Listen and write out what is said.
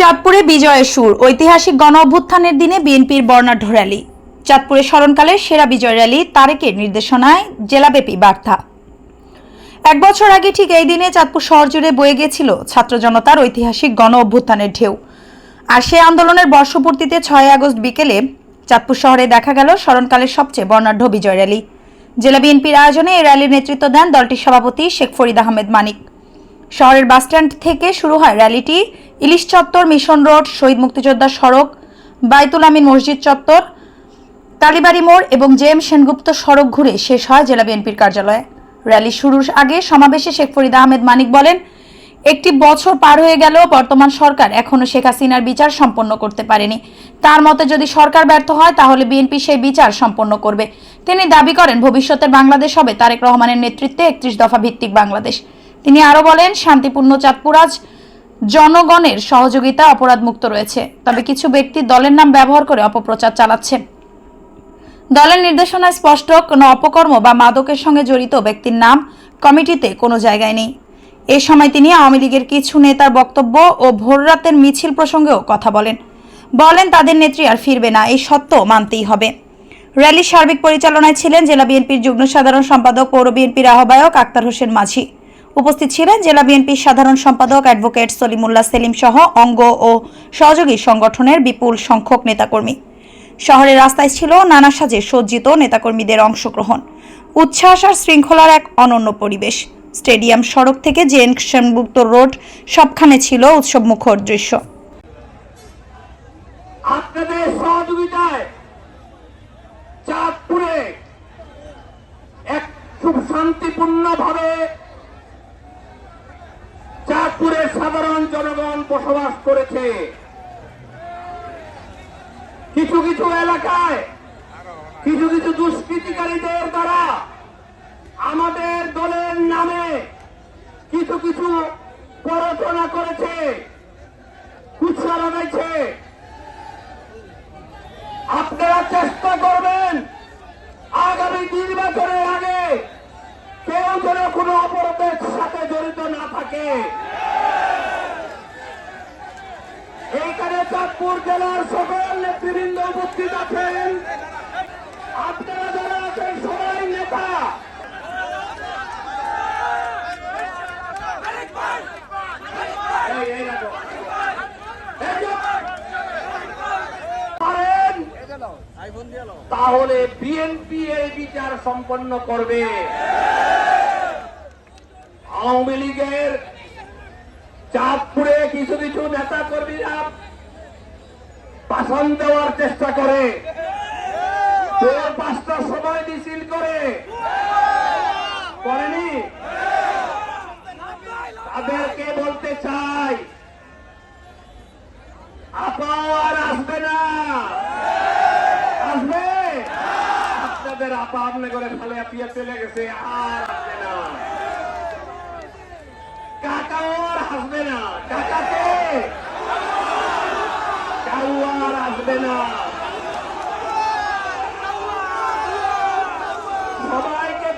চাঁদপুরে বিজয়ের সুর, ঐতিহাসিক গণ অভ্যুত্থানের দিনে বিএনপির বর্ণাঢ্য র্যালি। চাঁদপুরে স্মরণকালের সেরা বিজয় র্যালি, তারেকের নির্দেশনায় জেলাব্যাপী বার্তা। এক বছর আগে ঠিক এই দিনে চাঁদপুর শহর জুড়ে বয়ে গেছিল ছাত্র জনতার ঐতিহাসিক গণ অভ্যুত্থানের ঢেউ। আর সে আন্দোলনের বর্ষপূর্তিতে ছয় আগস্ট বিকেলে চাঁদপুর শহরে দেখা গেল স্মরণকালের সবচেয়ে বর্ণাঢ্য বিজয় র্যালি। জেলা বিএনপির আয়োজনে এই র্যালির নেতৃত্ব দেন দলটির সভাপতি শেখ ফরিদ আহমেদ মানিক। শহরের বাসস্ট্যান্ড থেকে শুরু হয় র্যালিটি, ইলিশ চত্বর, মিশন রোড, শহীদ মুক্তিযোদ্ধা সড়ক, বাইতুল আমিন মসজিদ চত্বর, কালীবাড়ি মোড় এবং জে এম সেনগুপ্ত সড়ক ঘুরে শেষ হয় জেলা বিএনপির কার্যালয়ে। র্যালি শুরুর আগে সমাবেশে শেখ ফরিদ আহমেদ মানিক বলেন, একটি বছর পার হয়ে গেলেও বর্তমান সরকার এখনও শেখ হাসিনার বিচার সম্পন্ন করতে পারেনি। তার মতে যদি সরকার ব্যর্থ হয়, তাহলে বিএনপি সেই বিচার সম্পন্ন করবে। তিনি দাবি করেন, ভবিষ্যতের বাংলাদেশ হবে তারেক রহমানের নেতৃত্বে একত্রিশ দফা ভিত্তিক বাংলাদেশ। তিনি আরও বলেন, শান্তিপূর্ণ চাঁদপুরাজ জনগণের সহযোগিতা অপরাধ মুক্ত রয়েছে। তবে কিছু ব্যক্তি দলের নাম ব্যবহার করে অপপ্রচার চালাচ্ছে। দলের নির্দেশনায় স্পষ্ট, কোনো অপকর্ম বা মাদকের সঙ্গে জড়িত ব্যক্তির নাম কমিটিতে কোনো জায়গায় নেই। এ সময় তিনি আওয়ামী লীগের কিছু নেতার বক্তব্য ও ভোররাতের মিছিল প্রসঙ্গেও কথা বলেন। বলেন, তাদের নেত্রী আর ফিরবে না, এই সত্য মানতেই হবে। র্যালির সার্বিক পরিচালনায় ছিলেন জেলা বিএনপির যুগ্ম সাধারণ সম্পাদক, পৌর বিএনপির আহ্বায়ক আক্তার হোসেন মাঝি। উপস্থিত ছিলেন জেলা বিএনপির সাধারণ সম্পাদক অ্যাডভোকেট সলিমুল্লাহ সেলিম সহ অঙ্গ ও সহযোগী সংগঠনের বিপুল সংখ্যক নেতাকর্মী। শহরের রাস্তায় ছিল নানা সাজে সজ্জিত নেতাকর্মীদের অংশগ্রহণ। উচ্ছ্বাস আর শৃঙ্খলার এক অনন্য পরিবেশ। স্টেডিয়াম সড়ক থেকে জেন সেনগুপ্ত রোড সবখানে ছিল উৎসবমুখর দৃশ্য। আপনাদের সহযোগিতায় চাঁদপুরে এক খুব শান্তিপূর্ণ ভাবে চাঁদপুরের সাধারণ জনগণ বসবাস করেছে। কিছু কিছু এলাকায়, কিছু কিছু দুষ্কৃতিকারীদের দ্বারা আমাদের দলের নামে কিছু কিছু প্ররোচনা করেছে কুৎসা লাগাইছে আপনারা চেষ্টা করবেন আগামী নির্বাচনের আগে কেউ যেন কোনো অপরাধের সাথে জড়িত না থাকে। চাঁদপুর জেলার সকল নেতৃবৃন্দ উপস্থিত আছেন। আপনারা যারা আছেন, সবাই নেতা। তাহলে বিএনপি এই বিচার সম্পন্ন করবে। আওয়ামী লীগের চাঁদপুরে কিছু কিছু নেতা কর্মীরা ভাষণ দেওয়ার চেষ্টা করে। ভোর পাঁচটার সময় মিছিল করে। করেনি? তাদেরকে বলতে চাই, আপার আসবে না। আসবে? আপনাদের আপা আপনি করে ফেলে পিয়ে চলে গেছে, আর আসবে না। কাকাও আর আসবে না। কাকাকে কাউ আসবে না। সবাইকে